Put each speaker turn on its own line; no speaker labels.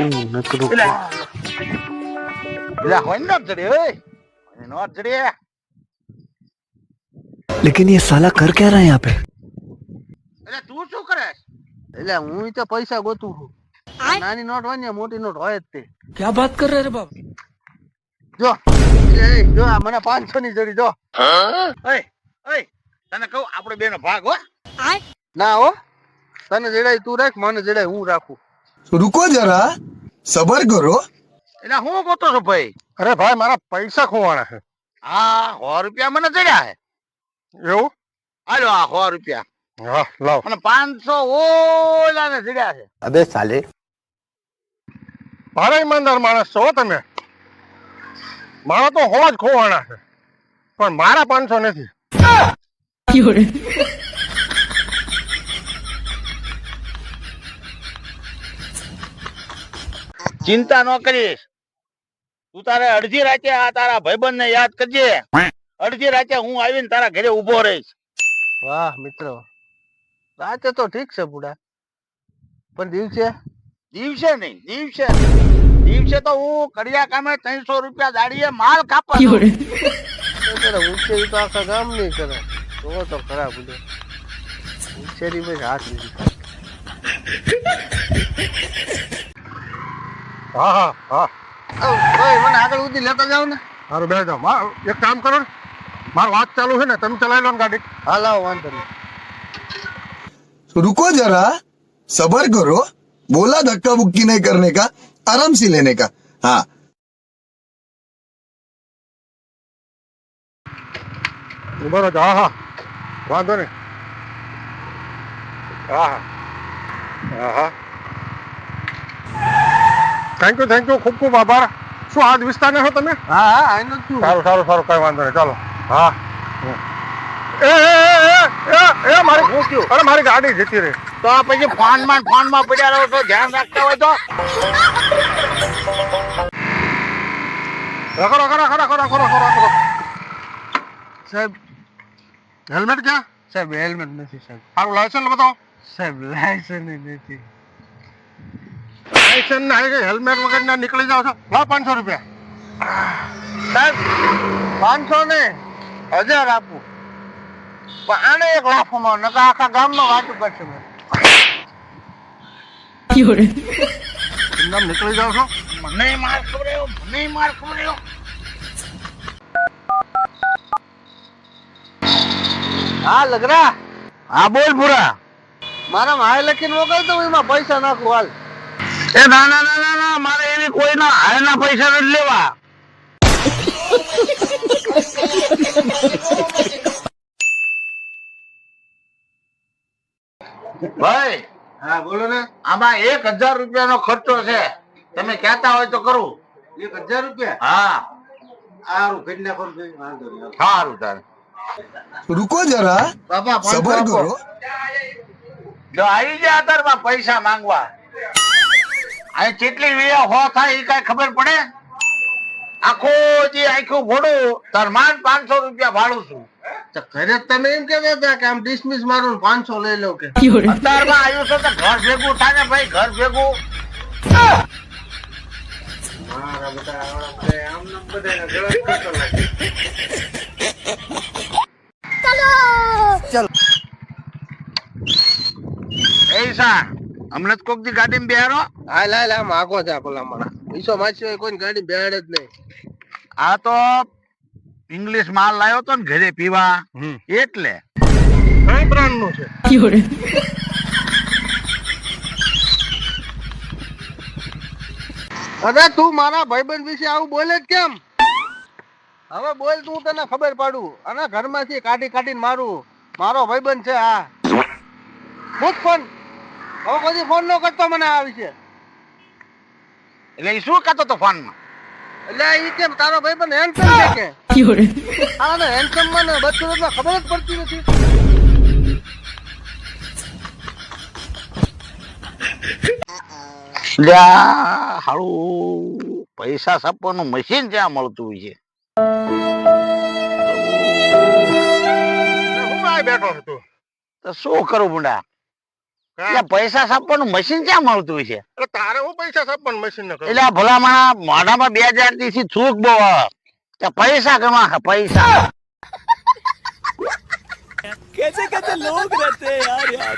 નકરું
એટલે એટલે હોય નોટ જડે ઓય નોટ જડે
लेकिन ये साला कर क्या रहा है यहाँ पे
એટલે તું શું કરે
એટલે હું તો પૈસા ગોતું છું નાની નોટ હોય ને મોટી નોટ હોય જ તે
क्या बात कर रहे रे बाप
જો એટલે એ જો આ મને પાંચસો ની જડી જો
ઓય ઓય તને કહું આપણે બેનો ભાગ હો
ના હો તને જડાય તું રાખ મને જડાય હું રાખું
रुको जरा સબર કરો
એટલે હું કોતો છો ભાઈ.
અરે ભાઈ મારા પૈસા ખોવાના છે.
આ સો રૂપિયા મને ચડ્યા છે.
એવું?
હાલો આ સો રૂપિયા.
હા લાવ.
અને પાંચસો ઓલા ને ચડ્યા છે.
અબે સાલે.
મારા ઈમાનદાર માણસ છો તમે. મારા તો જ ખોવાના છે. પણ મારા પાંચસો નથી.
ચિંતા ન કરીશ. તું તારે અડધી રાતે આ તારા ભાઈબંધ ને યાદ કરજે. અડધી રાતે હું આવીને તારા ઘરે ઊભો રહીશ.
વાહ મિત્રો. રાતે તો ઠીક છે બુડા. પણ દિવસે?
દિવસે નહીં દિવસે. દિવસે તો હું કડિયા કામે ત્રણસો રૂપિયા દાડીએ માલ.
તો ઉછેરી તો આખા ગામ નહીં કરે. તો તો ખરાબ બુડે ઉછેરી પછી હાથ લીધી.
હા હા હા
ઓય મને આગળ સુધી લેતા જાવ ને
મારું બે જાઓ મા- એક કામ કરો ને મારી વાત ચાલુ છે ને તમે ચલાવી લો ને ગાડી
હા લાવો વાંધો નહીં
रुको जरा सबर करो बोला धक्का बुक्की नहीं करने का आराम से लेने का हाँ
ઉભો રહો હા હા વાંધો નહીં હા હા હા હા થેન્ક યુ થેન્ક યુ ખૂબ ખૂબ આભાર શું આ વિસ્તારના છો તમે
હા હા આઈનો જ છું
સારું સારું સારું કઈ વાંધો નહીં ચાલો હા એ એ એ, એ એ એ મારી
હું થયું?
અરે મારી ગાડી જતી રહી
તો આ પછી ફોનમાં ફોનમાં પડ્યા રહો છો ધ્યાન રાખતા હોય તો
રાખો રાખો રાખો રાખો રાખો રાખો રાખો
સાહેબ
હેલ્મેટ ક્યાં
સાહેબ હેલ્મેટ નથી સાહેબ
સારું લાયસન્સ બતાવો
સાહેબ લાયસન્સ નથી
લાયસન્સ ના હેલ્મેટ વગર ના નીકળી જાવ છો. લા પાંચસો રૂપિયા.
સાહેબ પાંચસો ને હજાર આપું. પણ આને એક લાફો માં નકા આખા ગામમાં વાતું કરશે મેં
નામ નીકળી જાવ છો.
મને માર ખવડાયો મને માર ખવડાયો
હા લગરા.
હા બોલ ભૂરા.
મારા માય લખીને મોકલતો એમાં પૈસા નાખું હાલ.
એ ના ના ના ના મારે એવી કોઈના હાલના પૈસા નથી લેવા. ભાઈ
હા બોલો ને.
આમાં એક હજાર રૂપિયાનો ખર્ચો છે. તમે કેતા હોય તો કરું.
એક હજાર રૂપિયા?
હા.
સારું કરી નાખો
સારું તારે
રૂકો જરા.
બાપા સબર
કરો.
જો આવી ગયા તાર પૈસા માંગવા. અહીં કેટલી વીયા હો થાય એ કઈ ખબર પડે? આખો જે આખું ભોડું તાર માંડ પાંચસો રૂપિયા ભાડું છું.
તો ઘરે તમે એમ હતા કે આમ ડિસમિસ મારું પાંચસો લઈ લો કે.
અત્યારમાં આવ્યું છે તો ઘર ભેગું થાય ને ભાઈ ઘર ભેગું.
મારા બધા બધા આમ કરતો લાગે.
એ સા હમણાં જ કોક દી ગાડી બેહારો
હા લા લા માગો છે આ મારા પૈસો માછી કોઈ ગાડી બેહાડે જ નહીં.
આ તો ઇંગ્લિશ માલ લાવ્યો તો ને ઘરે પીવા. એટલે.
કઈ બ્રાન્ડનું છે
અરે તું મારા ભાઈબંધ વિશે આવું બોલે જ કેમ? હવે બોલ તું તને ખબર પાડું. અને ઘરમાંથી કાઢી કાઢીને મારું. મારો ભાઈબંધ છે આ. મૂક ફોન. હવે પછી ફોન નો કરતો મને આવી છે.
એટલે એ શું કરતો તો ફોનમાં
એટલે એ કેમ તારો ભાઈબંધ હેન્ડસમ છે કે? હા ને હેન્ડસમમાં ને બચ્ચું ખબર જ પડતી નથી.
હારું પૈસા છાપવાનું મશીન જ્યાં મળતું હોય છે?
બેઠો છું તો.
શું કરું બુંડા પૈસા છાપવાનું મશીન ક્યાં મળતું છે?
તારે હું પૈસા છાપવાનું મશીન
એટલે ભલામણા મોઢામાં બે હજારથી છૂક બહુ કે પૈસા કમા પૈસા?
કેસે કેસે લોગ રહેતે યાર યાર